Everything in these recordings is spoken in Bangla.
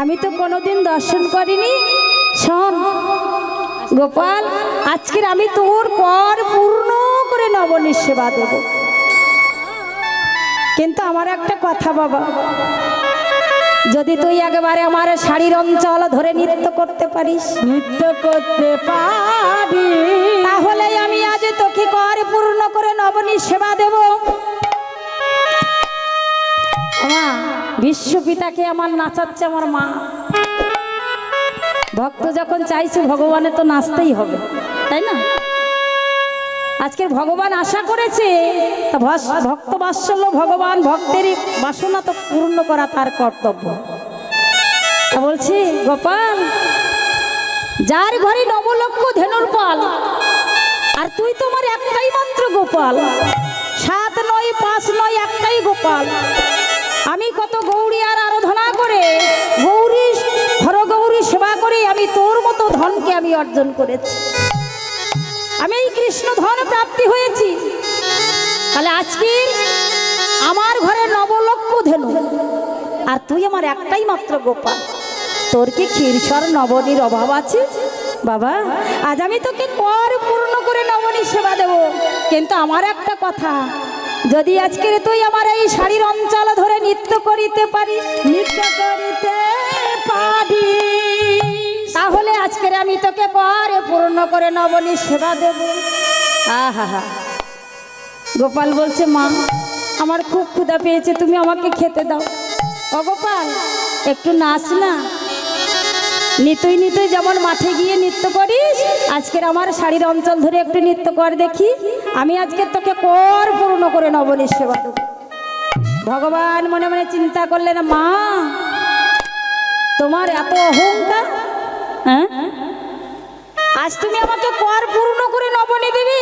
আমি তো কোনোদিন দর্শন করিনি। শোন গোপাল আজকের আমি তোর কর পূর্ণ করে নবনীর সেবা দেব। কিন্তু আমার একটা কথা বাবা যদি তুই একেবারে আমার শাড়ির অঞ্চল ধরে নৃত্য করতে পারিস। নৃত্য করতে পারি তাহলে আমি আজ তোকে কর পূর্ণ করে নবনীর সেবা দেব। মা, বিশ্বপিতাকে আমার নাচাচ্ছে আমার মা। ভক্ত যখন চাইছে ভগবানের তো নাচতেই হবে, তাই না? আজকে ভগবান আশা করেছে ভক্ত বাৎসল্য ভগবান ভক্তেরই বাসনা তো পূর্ণ করা তার কর্তব্য। বলছি, গোপাল, যার ঘরে নবলক্ষ ধেনুর পাল, আর তুই তোমার একটাই মাত্র গোপাল অর্জন করেছি। আমি এই কৃষ্ণ ধন প্রাপ্তি হয়েছি। তাহলে আজকে আমার ঘরে নবলক্ষ ধেনু, আর তুই আমার একটাই মাত্র গোপাল। তোর কি ক্ষীরসর নবনীর অভাব আছে? বাবা, আজ আমি তোকে কর পূর্ণ করে নবনীর সেবা দেব। কিন্তু আমার একটা কথা, যদি আজকের তুই আমার এই শাড়ির অঞ্চল ধরে নৃত্য করিতে পারিস, নৃত্য করিতে আজকের আমি তোকে করে পূর্ণ করে নবনীর সেবা দেব। আহা গোপাল বলছে, মা, আমার খুব ক্ষুধা পেয়েছে, তুমি আমাকে খেতে দাও। ও গোপাল, একটু নাচ না? নিতই নিতই, যেমন মাঠে গিয়ে নৃত্য করিস, আজকের আমার শাড়ির অঞ্চল ধরে একটু নৃত্য কর দেখি। আমি আজকে তোকে কর পূর্ণ করে নবনীর সেবা দেব। ভগবান মনে মনে চিন্তা করলেন, মা, তোমার এত অহংকার হ্যাঁ? আজ তুমি আমাকে কর পূর্ণ করে নবনী দেবে?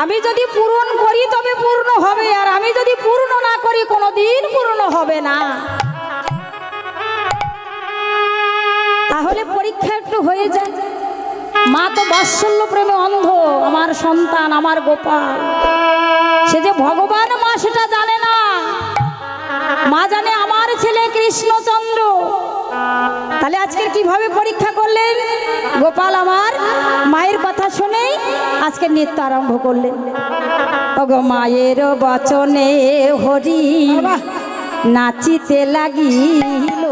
আমি যদি পূরণ করি তবে পূর্ণ হবে, আর আমি যদি পূর্ণ না করি কোনোদিন পূর্ণ হবে না। তাহলে পরীক্ষা একটু হয়ে যায় মা তো বাৎসল্য প্রেমে অন্ধ, আমার সন্তান, আমার গোপাল। সে যে ভগবান মা, সেটা জানে না। মা জানে আমার ছেলে কৃষ্ণচন্দ্র। তাহলে আজকের কীভাবে পরীক্ষা করলেন? গোপাল আমার মায়ের কথা শুনেই আজকে নৃত্য আরম্ভ করলেন। ওগো মায়ের বচনে হরি নাচিতে লাগিল।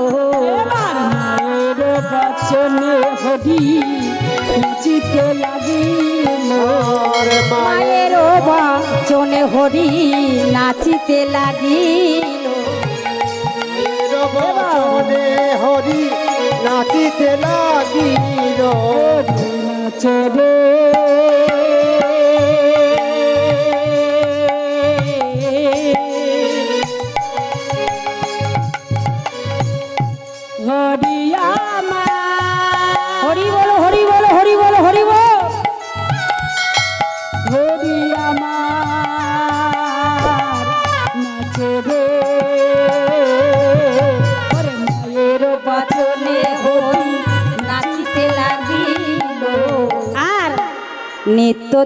বচনে হরি নাচিতে লাগিল। মায়ের বচনে হরি নাচিতে লাগিল। বচনে হরি নাচিতে লাগিল। হরি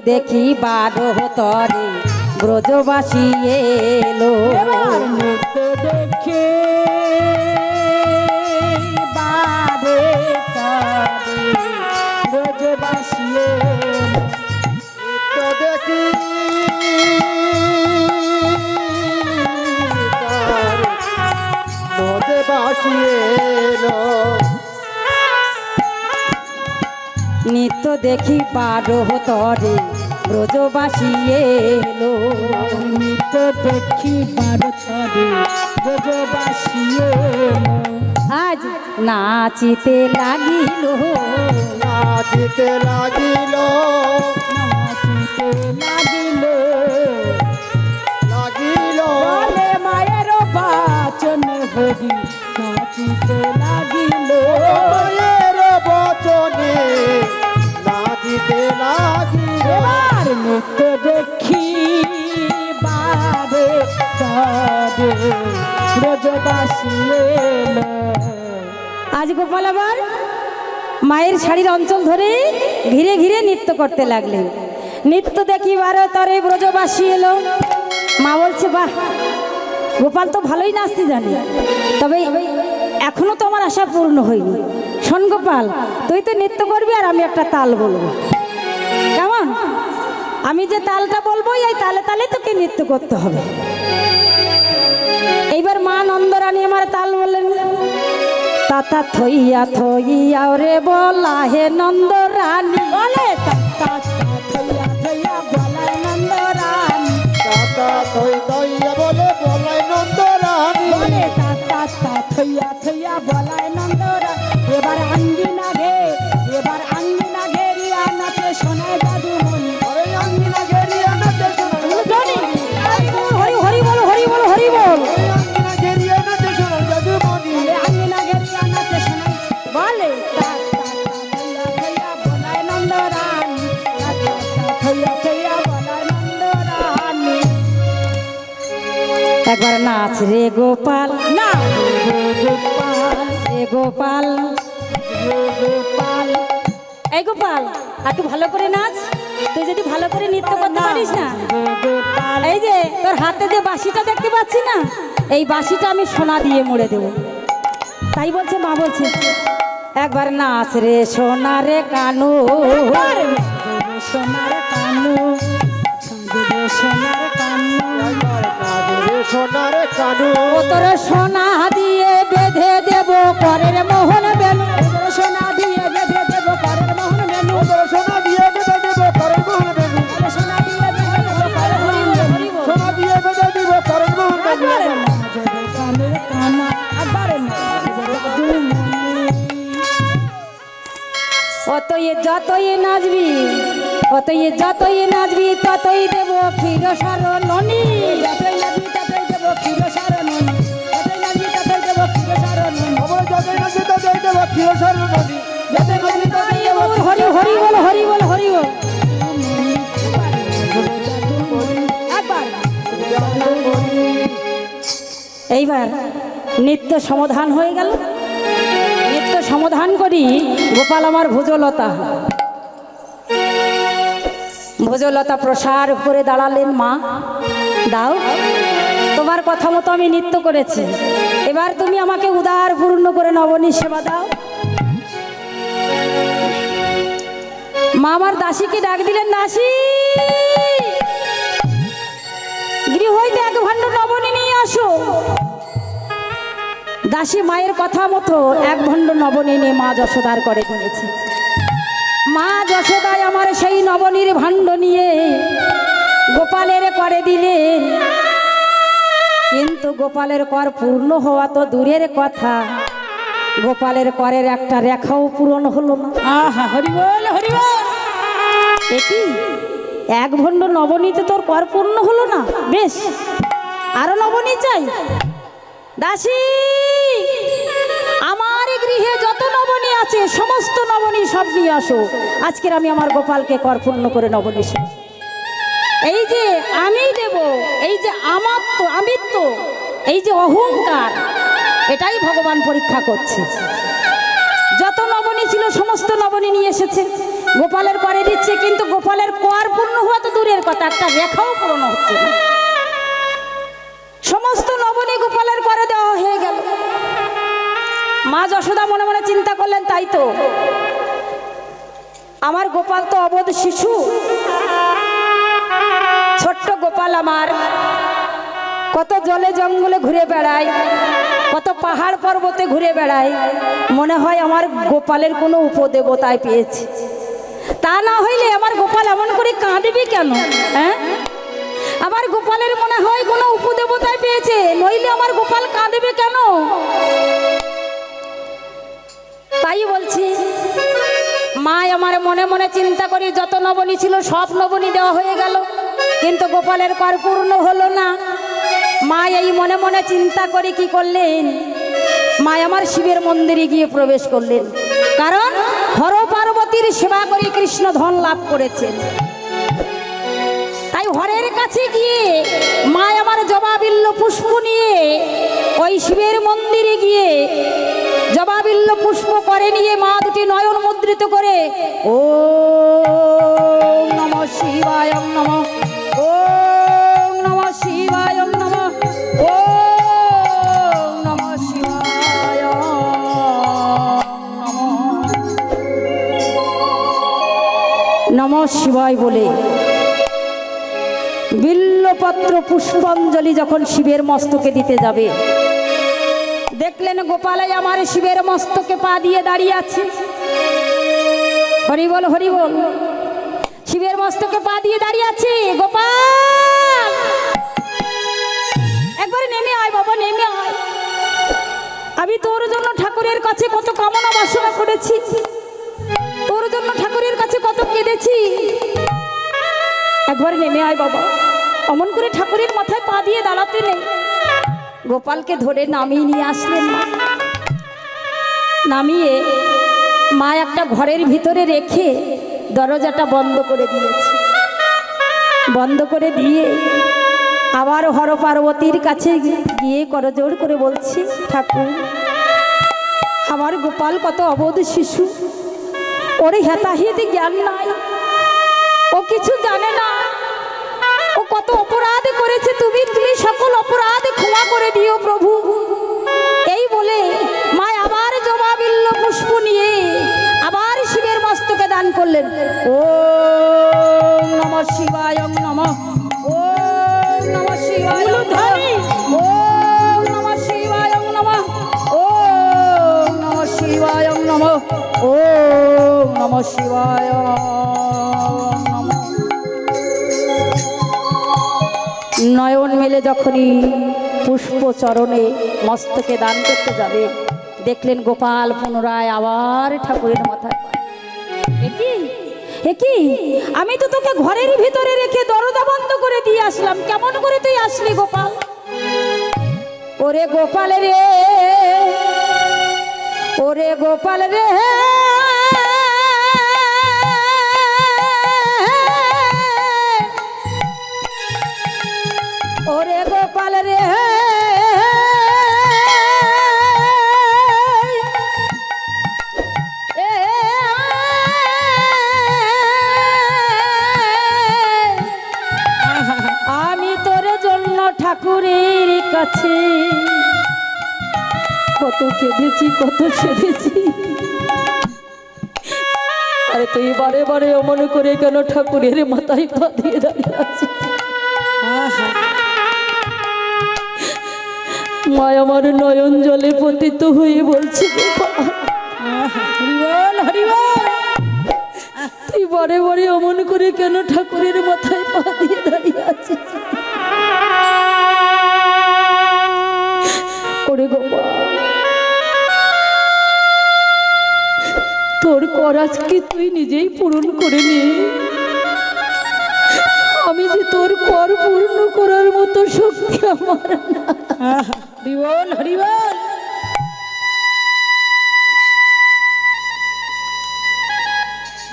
দেখি বারো তরে ব্রজবাসী এলো। দেখে বারে ব্রজবাসী দেখি বাসিয়ে নিত্য দেখি বারো তরে। ব্রজবাসী এলো। নৃত্য দেখি ভারতরে ব্রজবাসী এলো। আজ নাচিতে লাগিল। নাচিতে লাগিল। নাচিতে লাগিল। লাগিল। মায়ের বাচন হরি। আজ গোপাল আবার মায়ের শাড়ির অঞ্চল ধরে ঘিরে ঘিরে নৃত্য করতে লাগলেন। নৃত্য দেখি বারো তরে ব্রজবাসী এলো। মা বলছে, বাহ, গোপাল তো ভালোই নাচতে জানে। তবে এখনও তো আমার আশা পূর্ণ হয়নি। শোন গোপাল, তুই তো নৃত্য করবি আর আমি একটা তাল বলব। কেমন? আমি যে তালটা বলব এই তালে তালে তোকে নৃত্য করতে হবে। এইবার মা নন্দরানী আমার তাল বললেন তাতা থইয়া থইয়া রে বলা হে নন্দরানী। বলে একবার নাচ রে গোপাল। না গোপাল রে গোপাল। গোপাল এই গোপাল আর একটু ভালো করে নাচ। তুই যদি ভালো করে নৃত্য করতে পারিস না। এই যে তোর হাতে যে বাঁশিটা দেখতে পাচ্ছি না এই বাঁশিটা আমি সোনা দিয়ে মুড়ে দেব। তাই বলছে মা বলছে একবার নাচ রে সোনা রে কানু। সোনা রে কানু। চাঁদে সোনার কানু তোর সোনা দিয়ে বেঁধে দেব পরের মোহন বেনু। সোনা দিয়ে বেঁধে দেব পরের মোহন বেনু। সোনা দিয়ে বেঁধে দিব করেন মোহন বেনু। সোনা দিয়ে বেঁধে দেব পরের মোহন বেনু। সোনা দিয়ে বেঁধে দিব করেন মোহন বেনু। কানের কানা। একবারে অতই যতই নাচবি অতই যতই নাচবি ততই দেব ক্ষীর সরণী এইবার নিত্য সমাধান হয়ে গেল। নিত্য সমাধান করি, গোপাল আমার ভোজলতা। ভোজলতা প্রসার করে দাঁড়ালেন মা। দাও, তোমার কথা মতো আমি নৃত্য করেছি। এবার তুমি আমাকে উদার পূর্ণ করে নবনী সেবা দাও। মা আমার দাসীকে ডাক দিলেন, দাসী! গৃহ হইতে এক ভাণ্ড নবনী আসো। দাসী মায়ের কথা মতো এক ভণ্ড নবনী নিয়ে মা যশোদার করে গুনেছে। মা যশোদায় আমার সেই নবনীর ভাণ্ড নিয়ে গোপালের করে দিলেন। কিন্তু গোপালের কর পূর্ণ হওয়া তো দূরের কথা। গোপালের করের একটা রেখাও পূরণ হলো না। আহা হরি বল হরি এটি এক ভণ্ড নবনীতে তোর কর পূর্ণ হলো না? বেশ। আরও নবনী চাই দাসী আমার গৃহে যত নবনী আছে, সমস্ত নবনী সব নিয়ে আসো। আজকের আমি আমার গোপালকে কর পূর্ণ করে নবনী এই যে আমি দেব, এই যে আমার তো আমি এই যে অহংকার, এটাই ভগবান পরীক্ষা করছে। যত নবনী ছিল, সমস্ত নবনী নিয়ে এসেছে। গোপালের পরে দিচ্ছে, কিন্তু গোপালের কর পূর্ণ হওয়া তো দূরের কথা, একটা রেখাও পূর্ণ হচ্ছে না। সমস্ত নবনী গোপালের করে দেওয়া হয়ে গেল। মা যশোদা মনে মনে চিন্তা করলেন, তাই তো। আমার গোপাল তো অবধ শিশু। ছোট্ট গোপাল আমার। কত জলে জঙ্গলে ঘুরে বেড়ায়, কত পাহাড় পর্বতে ঘুরে বেড়ায়। মনে হয় আমার গোপালের কোনো উপদেবতায় পেয়েছে। তা না হইলে আমার গোপাল এমন করে কাঁদবে কেন হ্যাঁ? আমার গোপালের মনে হয় কোনো মনে মনে চিন্তা করি, যত নবনী ছিল সব নবনী দেওয়া হয়ে গেল। কিন্তু গোপালের কর পূর্ণ হলো না। মা এই মনে মনে চিন্তা করে কি করলেন? মা আমার শিবের মন্দিরে গিয়ে প্রবেশ করলেন। কারণ হর পার্বতীর সেবা করে কৃষ্ণ ধন লাভ করেছেন। তাই হরের কাছে গিয়ে মা আমার জবাবিল্ল পুষ্প নিয়ে ওই শিবের মন্দিরে গিয়ে জবাবিল্ল পুষ্প করে নিয়ে মা দুটি নয়ন মুদ্রিত করে। ও নম শিবায় নম। ও নম শিবায় নম। ও নম শিবায় নম শিবায় বলে। বিল্লপত্র পুষ্পাঞ্জলি যখন শিবের মস্তকে দিতে যাবে দেখলেন গোপালাই আমার শিবের মস্তকে পা দিয়ে দাঁড়িয়ে আছে। হরি বল হরি বল। শিবের মস্তকে পা দিয়ে দাঁড়িয়ে আছে, গোপাল। একবারে নেমে আয় বাবা, নেমে আয়। আমি তোর জন্য ঠাকুরের কাছে কত কামনা বাসনা করেছি। তোর জন্য ঠাকুরের কাছে কত কেঁদেছি। একবার নেমে আয় বাবা। অমন করে ঠাকুরের মাথায় পা দিয়ে দাঁড়াতে নেই। গোপালকে ধরে নামিয়ে নিয়ে আসলেন নামিয়ে মা একটা ঘরের ভিতরে রেখে দরজাটা বন্ধ করে দিয়েছে। বন্ধ করে দিয়ে আবার হর পার্বতীর কাছে গিয়ে করজোড় করে বলছি, ঠাকুর, আমার গোপাল কত অবোধ শিশু। ওরে হেতাহিত জ্ঞান নাই। ও কিছু জানে না। কত অপরাধ করেছে তুমি তুমি সকল অপরাধ ক্ষমা করে দিও প্রভু? এই বলে মা আবার জবাবিল্ল পুষ্প নিয়ে আবার শিবের মস্তকে দান করলেন। ও নম শিবায় নম ও নম শিবায় ও নম শিবায় নম ও নম শিবায় নম ও নম শিবায় নয়ন মেলে যখনই পুষ্প চরণে মস্তকে দান করতে যাবে দেখলেন গোপাল পুনরায় আবার ঠাকুরের মাথায়। কি? আমি তো তোকে ঘরের ভিতরে রেখে দরজা বন্ধ করে দিয়ে আসলাম। কেমন করে তুই আসলি গোপাল? ওরে গোপাল রে ওরে গোপাল রে। ওরে গোপাল রে। আমি তোর জন্য ঠাকুরের কাছে কত কেঁদেছি, কত সেধেছি আরে তুই বারে বারে অমন করে কেন ঠাকুরের মাথায় পা দিয়ে দাঁড়িয়ে আছিস? মা আমার নয়ন জলে পতিত হয়ে বলছে তুই বারে বারে অমন করে কেন ঠাকুরের মাথায় পা দিয়ে দাঁড়িয়ে আছিস? ওরে গোপাল তোর করাজ কি তুই নিজেই পূরণ করে নে। আমি যে তোর কর পূর্ণ করার মতো শক্তি আমার না। হরিবল হরিবল।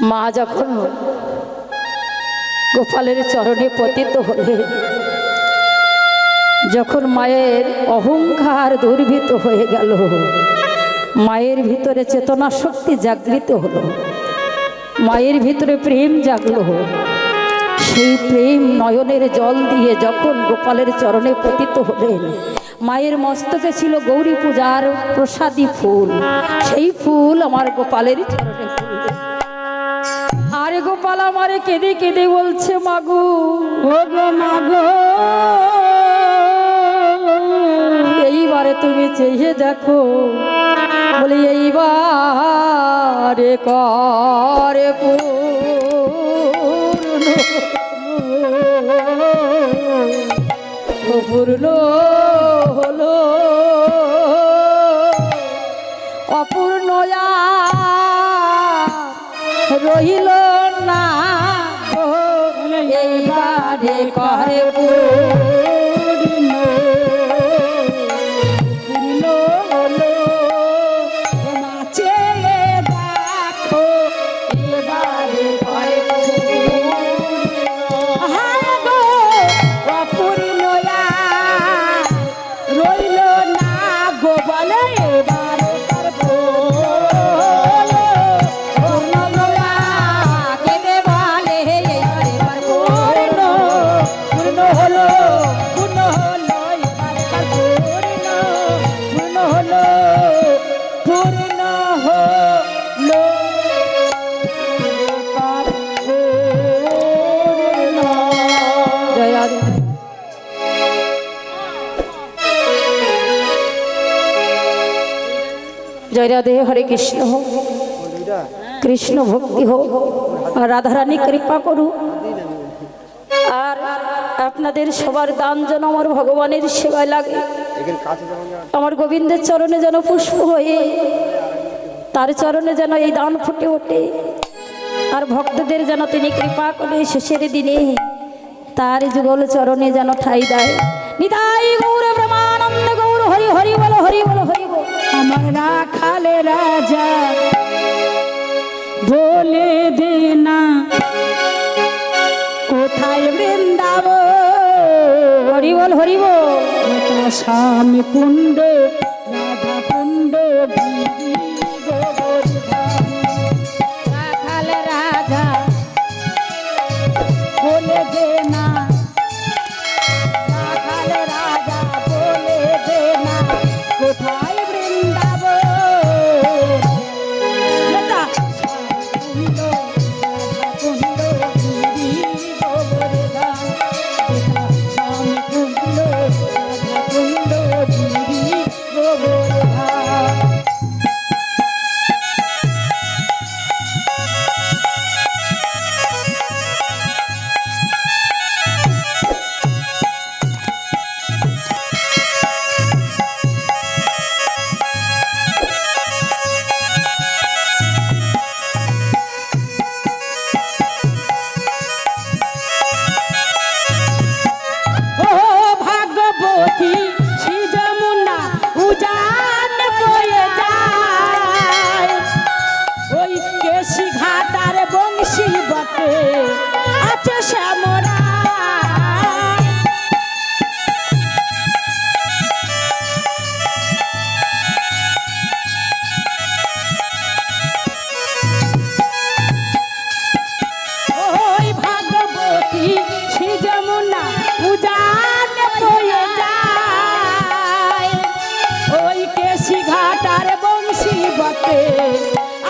মা যখন গোপালের চরণে পতিত হলে, যখন মায়ের অহংকার দুর্ভীত হয়ে গেল, মায়ের ভিতরে চেতনা শক্তি জাগৃত হলো, মায়ের ভিতরে প্রেম জাগলো, সেই প্রেম নয়নের জল দিয়ে যখন গোপালের চরণে পতিত হলেন মায়ের মস্তকে ছিল গৌরী পূজার প্রসাদী ফুল। সেই ফুল আমার গোপালের চরণে আরে গোপাল আমারে কেঁদে কেঁদে বলছে মাগু গো। মাগো এইবারে তুমি চেয়ে দেখো। বলি এইবারে করে পূর্ণ পূর্ণ হলো। অপূর্ণ রহিল না। এইবারে করে পূর্ণ রাধে হরে কৃষ্ণ হোক। কৃষ্ণ ভক্তি হোক। রাধারানী কৃপা করুক। আর আপনাদের সবার দান যেন আমার ভগবানের সেবায় লাগে। আমার গোবিন্দের চরণে যেন পুষ্প হয়ে, তার চরণে যেন এই দান ফুটে ওঠে। আর ভক্তদের যেন তিনি কৃপা করে শেষের দিনে তার যুগল চরণে যেন ঠাই দেয়। নিতাই গৌর ব্রহ্মানন্দ গৌর, হরি হরি বল হরি বল, হরি আমার রাখালে রাজা বলে দে না কোথায় বৃন্দাব হরি বল হরি স্বামী কুণ্ড রাধা কুণ্ড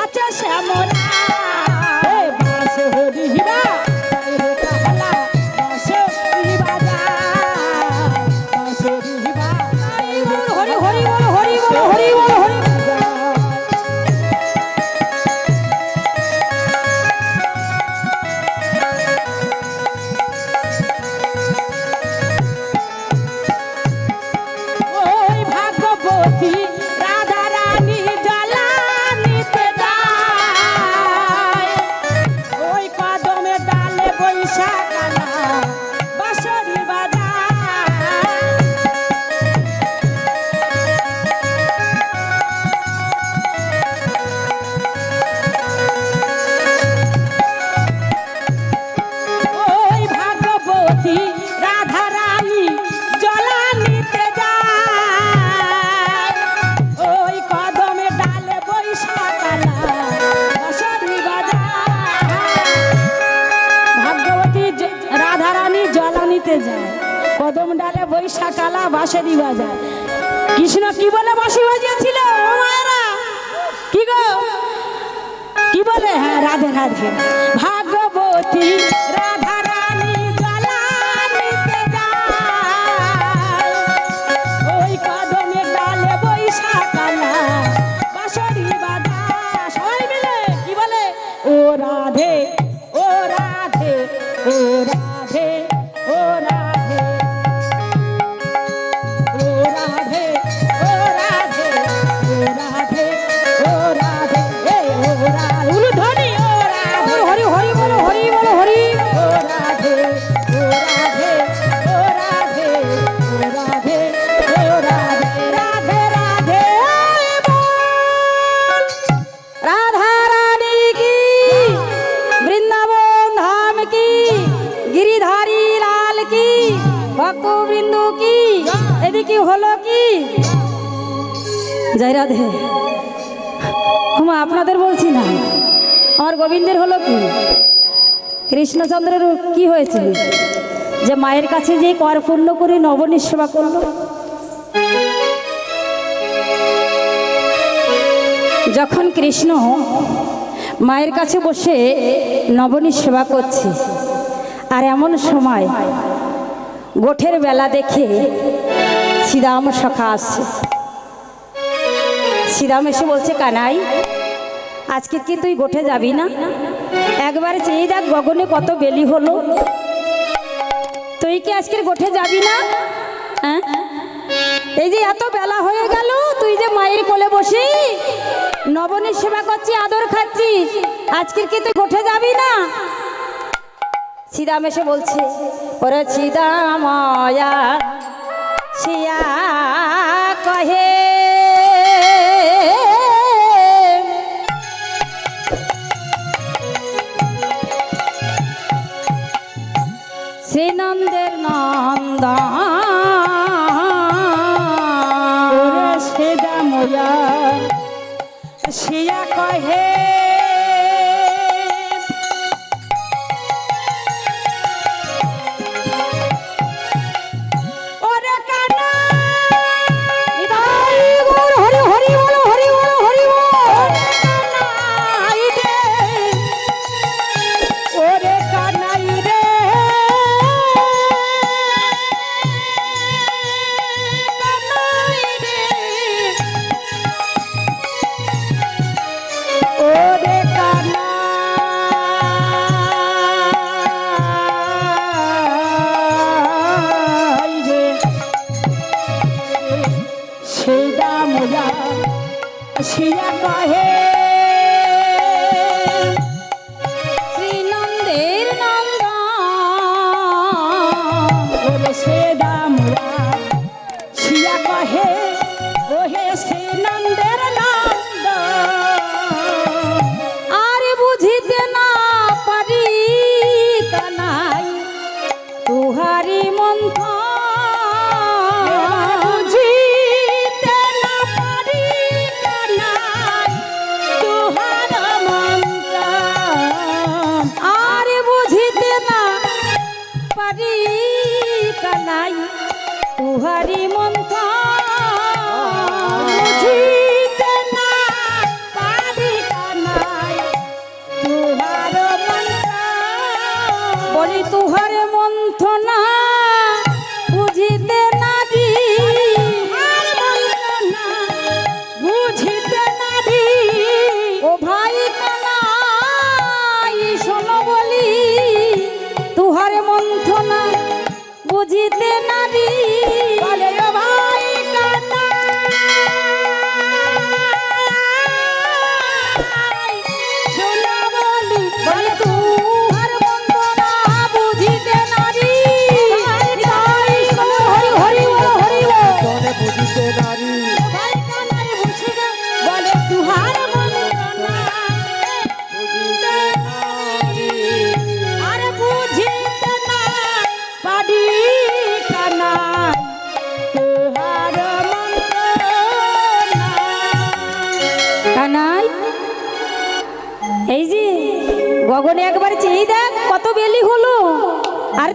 আচ্ছা শ্যামরা বাঁশরি বাজায়। কৃষ্ণ কি বলে বাঁশি বাজিয়েছিল? মায়েরা। কি গো? কি বলে? হ্যাঁ রাধে রাধে। ভাগবতী রাধা গোবিন্দের হলো কি? কৃষ্ণচন্দ্রের কি হয়েছে যে মায়ের কাছে যে কর পূর্ণ করে নবনীর সেবা করল। যখন কৃষ্ণ মায়ের কাছে বসে নবনীর সেবা করছে, আর এমন সময় গোঠের বেলা দেখে শ্রীরাম সখা আসছে। শ্রীরাম এসে বলছে, কানাই আজকে কি তুই গোঠে যাবি না? একবার চেয়ে দেখ গগনে কত বেলি হলো। তুই কি আজকে গোঠে যাবি না? হ্যাঁ? এই যে এত বেলা হয়ে গেল, তুই যে মায়ের কোলে বসি। নবনীর সেবা করছি, আদর খাচ্ছিস আজকের কি তুই গোঠে যাবি না? সিদাম এসে বলছে, ওরে চিদাময়া শিয়া কহে শ্রীনন্দের নন্দ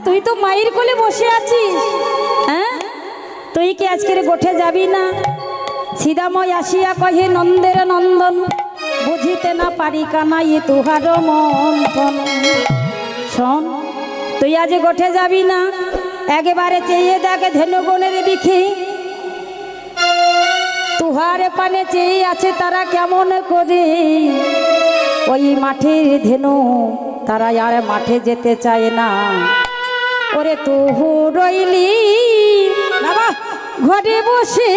তুই তো মায়ের কোলে বসে আছিস হ্যাঁ? তুই কি আজকের গোঠে যাবি না? সীতাময় আসিয়া কহে, নন্দের নন্দন, বুঝিতে না পারি কানাই তুহার মন্থন শোন, তুই আজ গোঠে যাবি না? একেবারে চেয়ে দেখ ধেনুগণের দিকে তুহার পানে চেয়ে আছে তারা কেমন করে? ওই মাঠের ধেনু, তারা আর মাঠে যেতে চায় না। ওরে তুহু রইলি। বাবা ঘরে বসে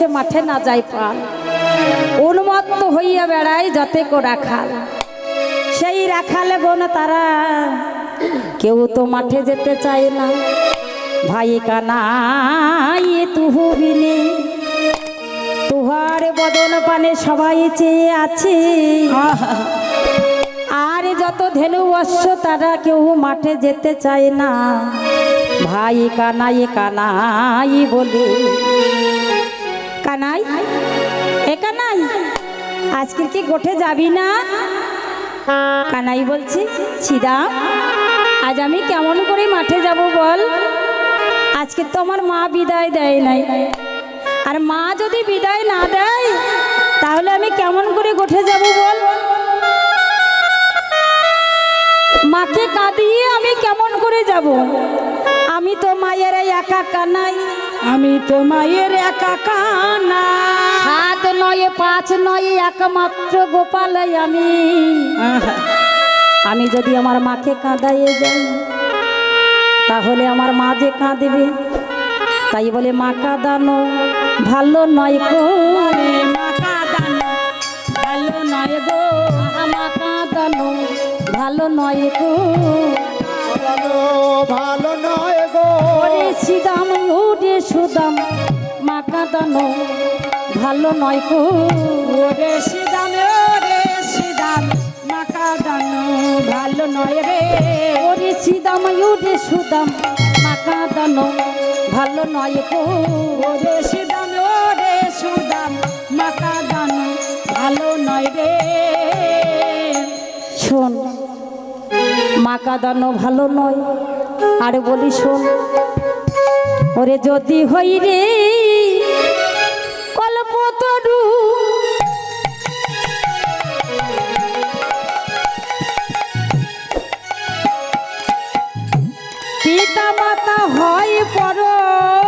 বসে মাঠে না যাই পাল। উন্মত্ত হইয়া বেড়াই যতে কো রাখাল সেই রাখালে বোন তারা, কেউ তো মাঠে যেতে চায় না। ভাই কানাই তুহু বিনে, তুহার বদন পানে সবাই চেয়ে আছে। আর যত ধেনু বর্ষ তারা কেউ মাঠে যেতে চায় না। ভাই কানাই কানাই বলে আজকে কি গোঠে যাবি না? কানাই বলছি ছিদাম আজ আমি কেমন করে মাঠে যাব বল? আজকে তো আমার মা বিদায় দেয় নাই। আর মা যদি বিদায় না দেয়, তাহলে আমি কেমন করে গোঠে যাব বল? মাকে কাঁদিয়ে আমি কেমন করে যাব? আমি তো মায়ের একা কানাই। আমি তো মায়ের একা কানা সাত নয় পাঁচ নয় একমাত্র গোপাল আমি। আমি যদি আমার মাকে কাঁদাইয়ে যাই তাহলে আমার মা যে কাঁদবে? তাই বলে মা কাঁদানো ভালো নয় গো। মা কাদানো ভালো নয় গো। মা কাঁদানো ভালো নয় গো। ভালো নয় ওরে সিদাম ওরে সুদাম মা কাঁদানো ভালো নয় গো ওরে সিদাম ওরে সিদাম মা কাদানো ভালো নয় রে। ওরে সিদাম ওরে সুদাম মা কাঁদানো ভালো নয় গো ওরে সিদাম ওরে সুদাম মা কাদানো ভালো নয় রে। শোন মা কাঁদানো ভালো নয়। আর বলি শোন ওরে যদি হই রে পিতা মাতা হয় পরম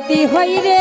যদি হই রে